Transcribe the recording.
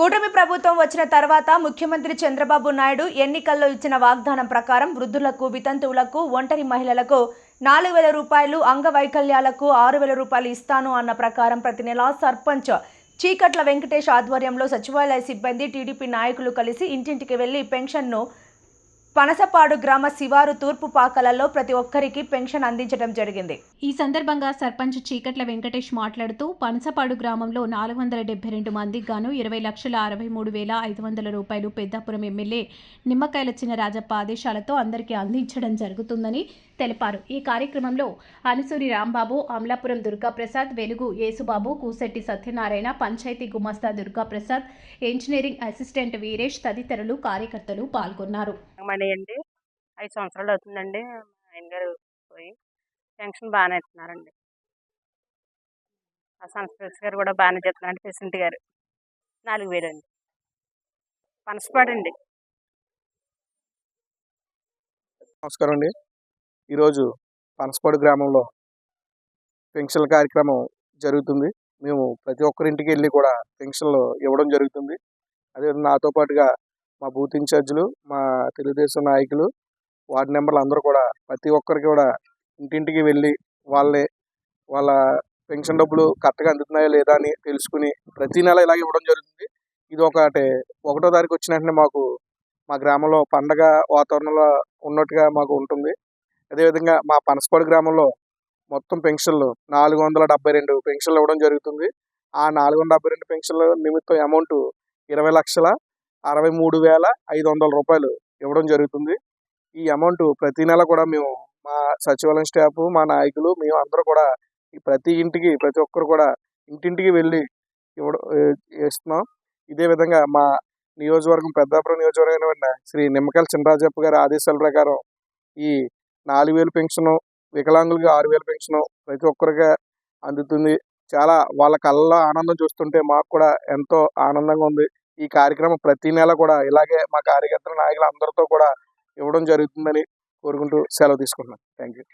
కూటమి ప్రభుత్వం వచ్చిన తర్వాత ముఖ్యమంత్రి చంద్రబాబు నాయుడు ఎన్నికల్లో ఇచ్చిన వాగ్దానం ప్రకారం వృద్ధులకు వితంతువులకు ఒంటరి మహిళలకు నాలుగు వేల రూపాయలు అంగవైకల్యాలకు ఆరు వేల రూపాయలు ఇస్తాను అన్న ప్రకారం ప్రతి నెలా సర్పంచ్ చీకట్ల వెంకటేష్ ఆధ్వర్యంలో సచివాలయ సిబ్బంది టీడీపీ నాయకులు కలిసి ఇంటింటికి వెళ్ళి పెన్షన్ను పనసపాడు గ్రామ శివారు తూర్పు పాకలలో ప్రతి ఒక్కరికి పెన్షన్ అందించడం జరిగింది. ఈ సందర్భంగా సర్పంచ్ చీకట్ల వెంకటేష్ మాట్లాడుతూ పనసపాడు గ్రామంలో నాలుగు వందల డెబ్బై రెండు మందికి గాను ఇరవై లక్షల అరవై మూడు వేల ఐదు వందల రూపాయలు పెద్దాపురం ఎమ్మెల్యే నిమ్మకాయల చినరాజప్ప ఆదేశాలతో అందరికీ అందించడం జరుగుతుందని తెలిపారు. ఈ కార్యక్రమంలో అనుసూరి రాంబాబు అమలాపురం దుర్గాప్రసాద్ వెలుగు యేసుబాబు కూసెట్టి సత్యనారాయణ పంచాయతీ గుమస్తా దుర్గాప్రసాద్ ఇంజనీరింగ్ అసిస్టెంట్ వీరేష్ తదితరులు కార్యకర్తలు పాల్గొన్నారు. మనీ అండి ఐదు సంవత్సరాలు అవుతుందండి మా ఆయన గారు పోయి. పెన్షన్ బాగానే ఇస్తున్నారండి. ఆ సంస్కృతి గారు కూడా బాగానే చెప్తున్నారండి ప్రెసిడెంట్ గారు. నాలుగు వేలు అండి. పనసపాడండి నమస్కారం అండి. ఈరోజు పనసపాడు గ్రామంలో పెన్షన్ల కార్యక్రమం జరుగుతుంది. మేము ప్రతి ఒక్కరింటికి వెళ్ళి కూడా పెన్షన్లు ఇవ్వడం జరుగుతుంది. అదే నాతో పాటుగా మా బూత్ ఇన్ఛార్జీలు మా తెలుగుదేశం నాయకులు వార్డు మెంబర్లు అందరూ కూడా ప్రతి ఒక్కరికి కూడా ఇంటింటికి వెళ్ళి వాళ్ళే వాళ్ళ పెన్షన్ డబ్బులు కరెక్ట్గా అందుతున్నాయా లేదా అని తెలుసుకుని ప్రతి నెల ఇలాగ ఇవ్వడం జరుగుతుంది. ఇది ఒకటి ఒకటో తారీఖు వచ్చిన వెంటనే మాకు మా గ్రామంలో పండగ వాతావరణంలో ఉన్నట్టుగా మాకు ఉంటుంది. అదేవిధంగా మా పనసపాడు గ్రామంలో మొత్తం పెన్షన్లు నాలుగు వందల డెబ్బై రెండు పెన్షన్లు ఇవ్వడం జరుగుతుంది. ఆ నాలుగు వందల డెబ్బై రెండు పెన్షన్ల నిమిత్తం అమౌంట్ ఇరవై లక్షల అరవై మూడు వేల ఐదు వందల రూపాయలు ఇవ్వడం జరుగుతుంది. ఈ అమౌంట్ ప్రతి నెల కూడా మేము మా సచివాలయం స్టాఫ్ మా నాయకులు మేము అందరూ కూడా ఈ ప్రతి ఇంటికి ప్రతి ఒక్కరు కూడా ఇంటింటికి వెళ్ళి ఇవ్వడం ఇస్తున్నాం ఇదే విధంగా మా నియోజకవర్గం పెద్దాపురం నియోజకవర్గం శ్రీ నిమ్మకాయల చినరాజప్ప గారి ఆదేశాల ప్రకారం ఈ నాలుగు వేలు పెన్షన్ వికలాంగులకి ఆరు వేలు పెన్షన్ ప్రతి ఒక్కరికి అందుతుంది. చాలా వాళ్ళ కళ్ళలో ఆనందం చూస్తుంటే మాకు కూడా ఎంతో ఆనందంగా ఉంది. ఈ కార్యక్రమం ప్రతి నెల కూడా ఇలాగే మా కార్యకర్తల నాయకులు అందరితో కూడా ఇవ్వడం జరుగుతుందని కోరుకుంటూ సెలవు తీసుకుంటున్నాను. Thank you